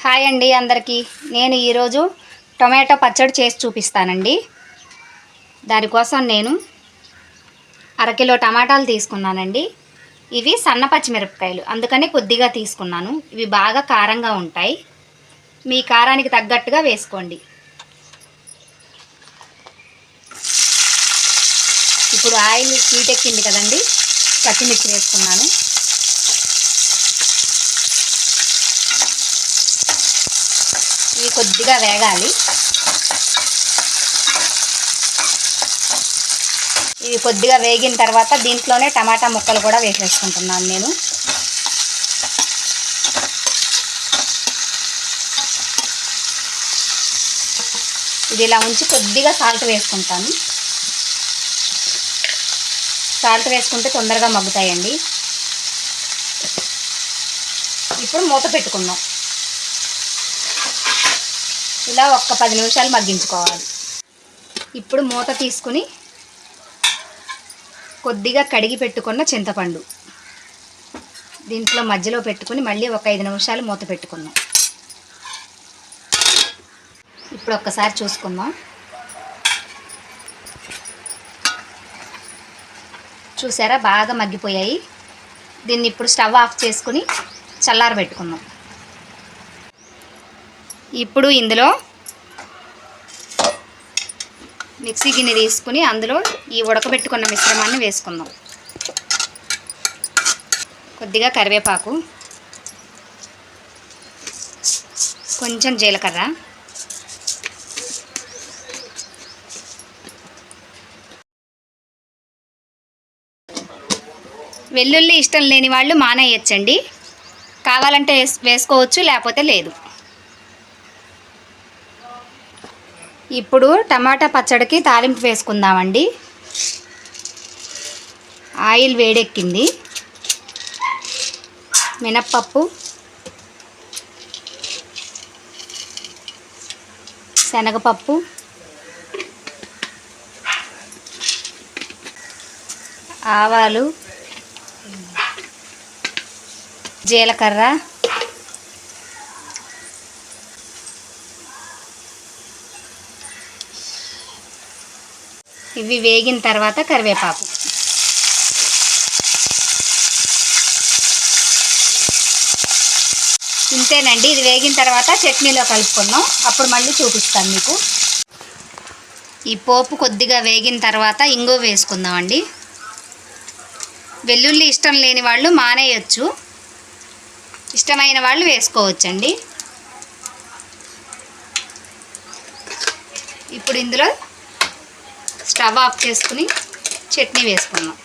Hi అండి అందరికీ. నేను ఈరోజు టొమాటో పచ్చడి చేసి చూపిస్తానండి. దానికోసం నేను అరకిలో టమాటాలు తీసుకున్నానండి. ఇవి సన్న పచ్చిమిరపకాయలు. అందుకని కొద్దిగా తీసుకున్నాను. ఇవి బాగా కారంగా ఉంటాయి. మీ కారానికి తగ్గట్టుగా వేసుకోండి. ఇప్పుడు ఆయిల్ హీట్ ఎక్కింది కదండి. పచ్చిమిర్చి వేసుకున్నాను. ఇవి కొద్దిగా వేగాలి. ఇవి కొద్దిగా వేగిన తర్వాత దీంట్లోనే టమాటా ముక్కలు కూడా వేసేసుకుంటున్నాను నేను. ఇది ఇలా ఉంచి కొద్దిగా సాల్ట్ వేసుకుంటాను. సాల్ట్ వేసుకుంటే తొందరగా మగ్గుతాయండి. ఇప్పుడు మూత పెట్టుకుందాం. ఇలా ఒక్క పది నిమిషాలు మగ్గించుకోవాలి. ఇప్పుడు మూత తీసుకుని కొద్దిగా కడిగి పెట్టుకున్న చింతపండు దీంట్లో మధ్యలో పెట్టుకుని మళ్ళీ ఒక ఐదు నిమిషాలు మూత పెట్టుకుందాం. ఇప్పుడు ఒక్కసారి చూసుకుందాం. చూసారా? బాగా మగ్గిపోయాయి. దీన్ని ఇప్పుడు స్టవ్ ఆఫ్ చేసుకుని చల్లారబెట్టుకుందాం ఇప్పుడు ఇందులో మిక్సీ గిన్నె తీసుకుని అందులో ఈ ఉడకబెట్టుకున్న మిశ్రమాన్ని వేసుకుందాం. కొద్దిగా కరివేపాకు కొంచెం జీలకర్ర వెల్లుల్లి ఇష్టం లేని వాళ్ళు మానేయచ్చండి. కావాలంటే వేస్ వేసుకోవచ్చు లేకపోతే లేదు. ఇప్పుడు టమాటా పచ్చడికి తాలింపు వేసుకుందామండి. ఆయిల్ వేడెక్కింది. మినప్పప్పు శనగపప్పు ఆవాలు జీలకర్ర. ఇవి వేగిన తర్వాత కరివేపాకు. ఇంతేనండి ఇది వేగిన తర్వాత చట్నీలో కలుపుకుందాం. అప్పుడు మళ్ళీ చూపిస్తాను మీకు. ఈ పోపు కొద్దిగా వేగిన తర్వాత ఇంగు వేసుకుందామండి. వెల్లుల్లి ఇష్టం లేని వాళ్ళు మానేయచ్చు. ఇష్టమైన వాళ్ళు వేసుకోవచ్చండి. ఇప్పుడు ఇందులో స్టవ్ ఆఫ్ చేసుకుని చట్నీ వేసుకుందాం.